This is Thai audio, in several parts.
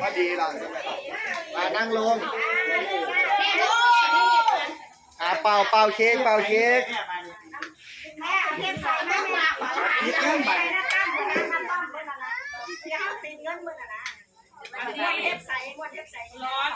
พอดีเรามานั่งลงอ่าเป่าเป่าเค้กเป่าเค้กแม่เทียบใส่แม่มาคิดเงินไปนะตั้มนะตั้มตั้มเลยนะนะเสียตีเงินมือนะนะเทียบใส่วันเทียบใส่ร้อน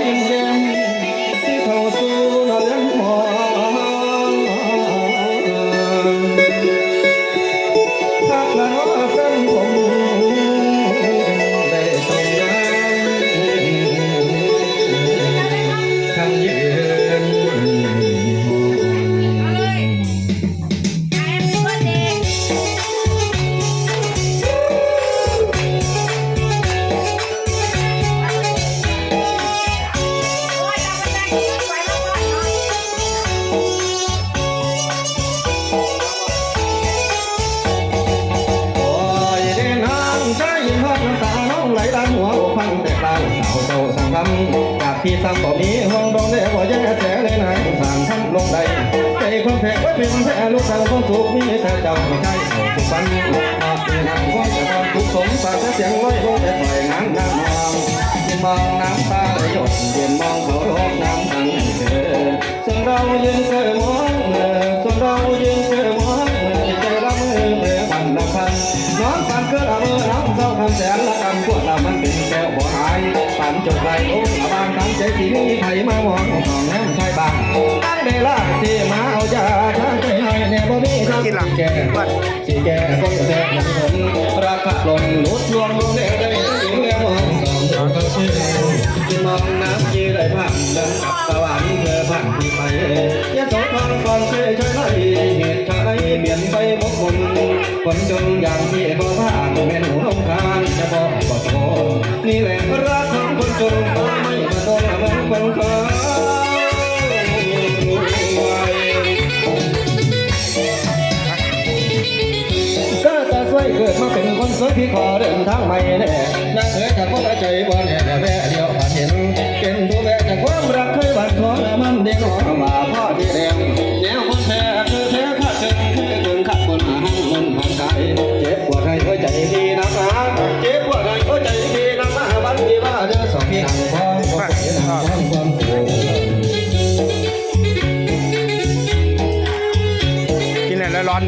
ภูเเอาทุกวันมาเป็นนางความแต่ความทุกสมฝากเสียงไว้ลงแต่ปล่อยงานนางมองยืนมองน้ำตาไหลหยดเยืนมองเขารบน้ำทังเธอส่วนเรายืนเกอมองเออส่วนเรายืนเกอมองเออใจละมือเปรพันละพันน้องปันเกิดอาเมื่อน้ำเศร้าคำแสนละกันพวกเรามันเป็นแก้วบ่หายปันจบไรโอ้ละบางคำใจที่มีใครมามองของน้ำชายบางตั้งเดล่าที่มาเอายาทาง ใจให้เนี่ยบ่มีทางที่แก่ที่แก่ก็จะแท้ยังผลราคาลงลดลวงลงได้ได้ยิงแล้มองสองเราก็ชื่อที่มองน้ำยีได้ผ่านดินกับสวรรค์เธอผ่านที่ไปยะโสธรก่อนเคยช่วยไล่เหตุชายเปลี่ยนไปหมดมนคนจนอย่างที่บ่ผ่านแม่หนูลงคานจะบอกบ่โทนนี่แหละรักของคนจนไม่มาโดนเหมือนคนเคย ที่ขอเดินทางใหม่แน่น่าเคยจากพ่อใจบ่แน่แต่แม่เดียวผ่านเห็นเป็นผู้แม่จากความรักเคยบัดคอมันเด้งออกมาพ่อที่แดงแนวคนแท้คือแท้ข้าดเกินคือคนขับคนหาหังคนผ่านกายเจ็บปวดให้หัวใจดีนะคเจ็บปวดให้หัวใจดีนะมาบันดีว่าเด้อสองพี่หังความความความความโกรธกินอะไรแล้วร้อน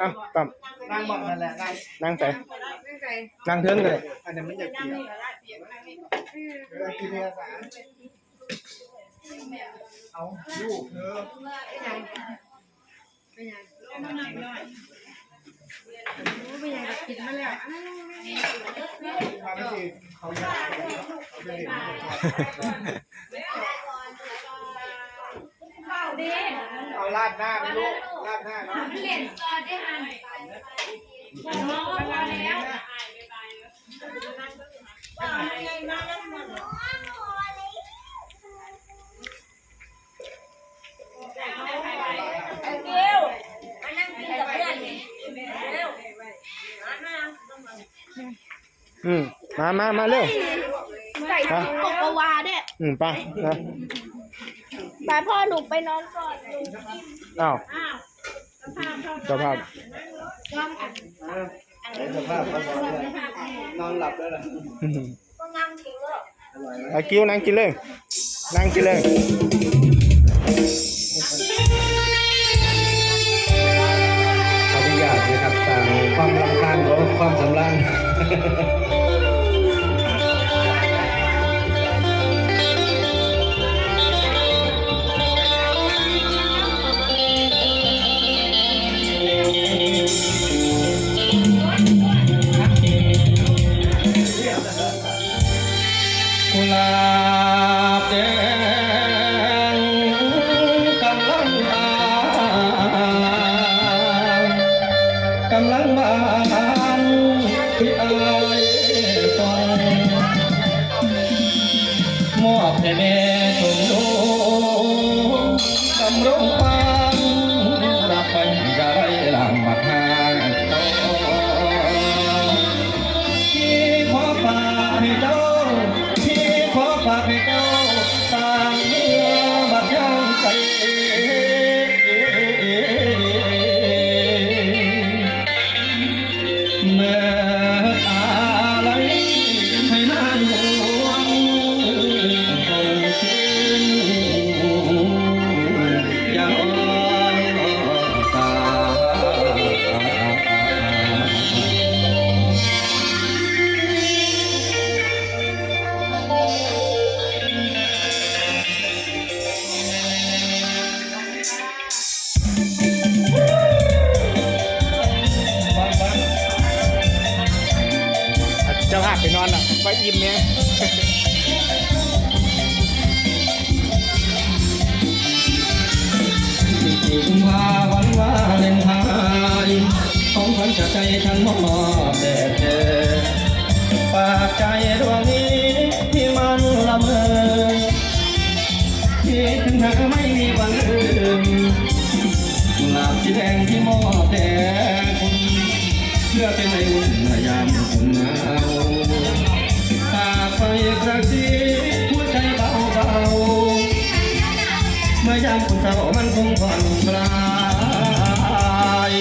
อ้าต่ำนั่งบอกนั่นแหละนั่งนั่งใส่นั่งเทิงเลยอันนี้มันอยากกินเออกินเนื้อสารเอาลูกเธอมาไม่สิเขาอยากจะเห็นเอาลาดหน้า ไหมลูกลาดหน้าเนาะอืมมามามาเร็วไก่กบกวาเนี่ยอืมไปนะแต่พ่อหนูไปนอนก่อนหนูอ้าว สภาพสภาพนอนหลับด้วยล่ะอืมก็นั่งทิ้วไอ้กิ้วนั่งกินเลยนั่งกินเลยขออนุญาตนะครับสั่งความรำคาญของความสำลัง กุลาบเด้ สิ เมื่อยามคุณเศร้ามันคงผ่อนคลาย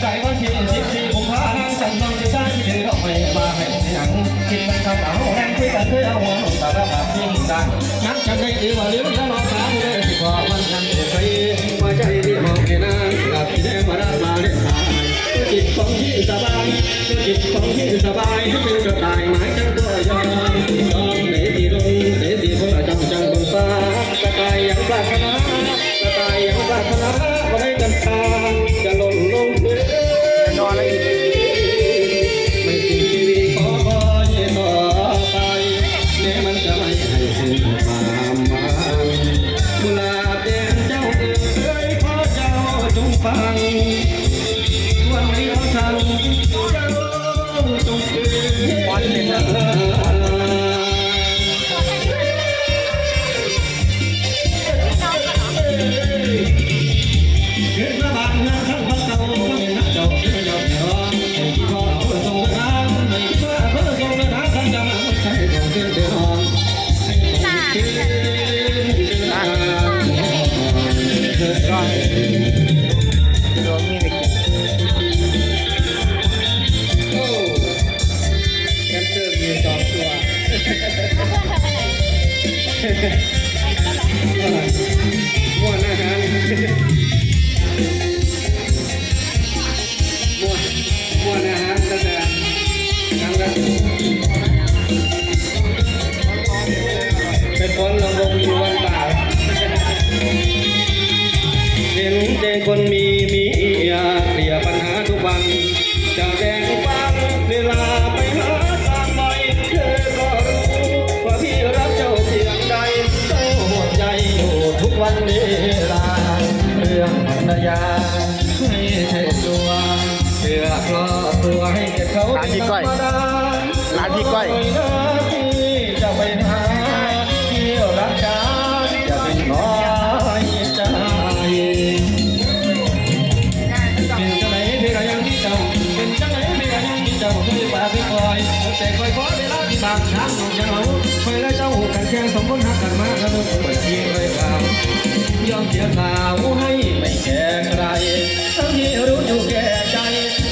ใจวันที่สิบสี่กุมภานธ์ฉันต้องจะได้ที่เธอเอาไปมาให้เสียงคิดมันคำเอาแรงคุยกันเธอเอาหัวลงสารภาพจริงจังนักจะได้ดีว่าลืมจะรอสามเลยที่พอมันนั้นเสียไปว่าใจที่มองแค่นั้นหลับที่แดงมาได้มาเล่นทางจิตของที่สบาย จิตของที่สบายให้เป็นกระต่ายหมายจังตัวยอนยอมเหนสีลงเหนสีคนลจังจังบนฟ้ากระต่ายยังปรารถนากระต่ายยังปรารถนาไว้กันทางจะหล่นลงพื้นนอนอิ่มไม่สิ้นชีวิตขอคอยต่อไปแม้มันจะไม่ให้ถึงความหวังกุหลาบแดงเจ้าเอ๋ยขอเจ้าจงฟังวัน ก็ ใจ เวลาที่บางทางของเจ้าคอยและเจ้ากันแค่สมบูรณ์หักกันมาแล้วมันเปิดเพียงเลยครับยอมเสียสาวให้ไม่แก่ใครทั้งที่รู้อยู่แก่ใจ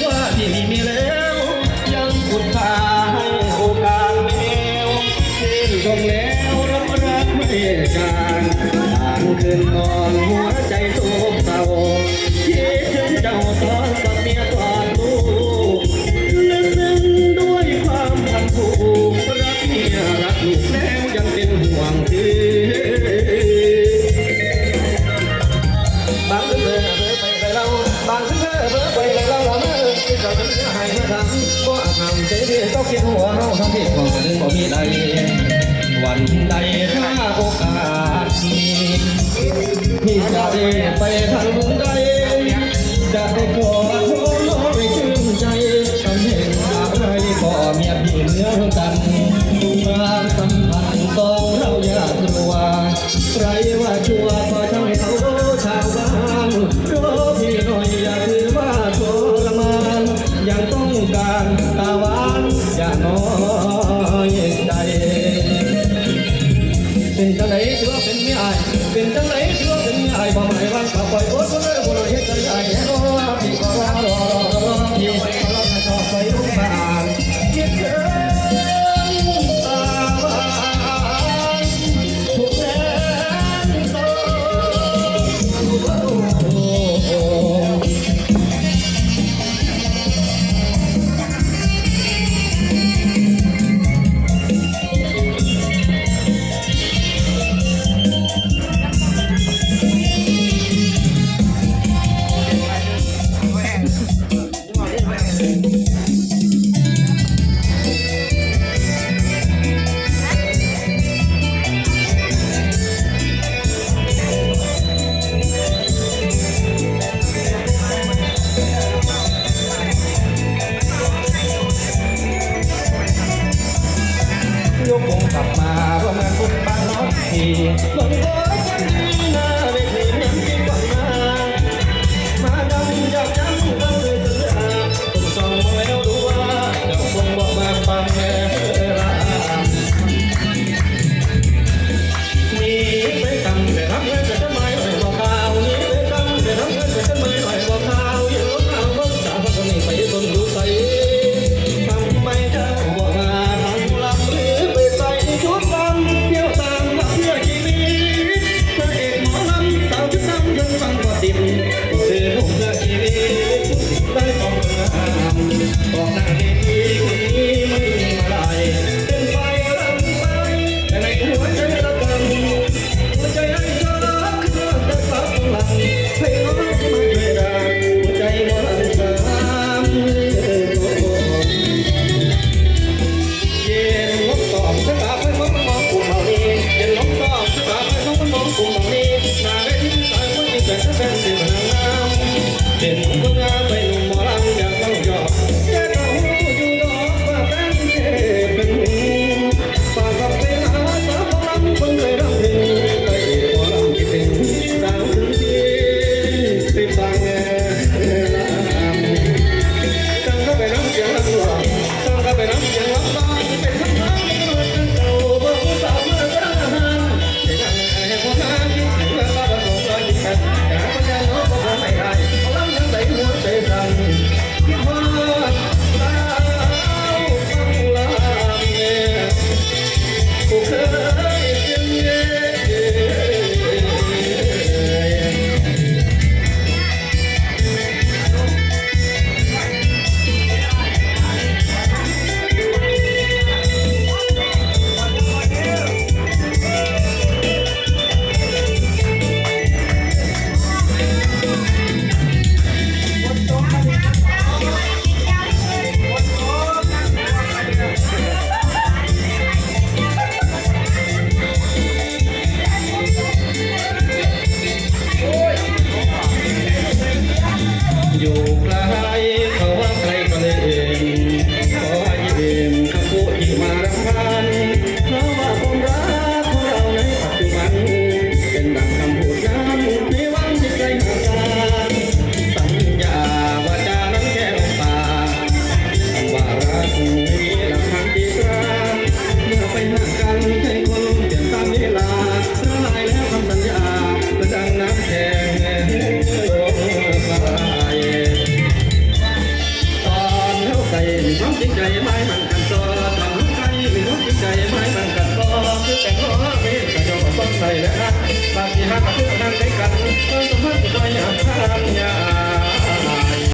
ว่าที่มีมีแล้วยังอุตส่าห์ให้โอกาสแมวชื่นชมแล้วรับรักไม่การต่างคืนนอนหัวใจโศกเศร้า พระเพศของเธอบ่มีใด วันใดถ้าโอกาสมีพี่จะได้ไปทางใดจะได้ขอโทษน้องชื่นใจทำเหน่อะไรบ่เมียพี่เหนือกันมาสัม อย่าน้อยใจ เป็นจังไหนถือว่าเป็นไม่อาย เป็นจังไหนถือว่าเป็นไม่อายบ่หมายว่าเขาปล่อยโอ๊ตคนเลยบ่รู้เหตุไอ้แน่นอนที่ก็ว่า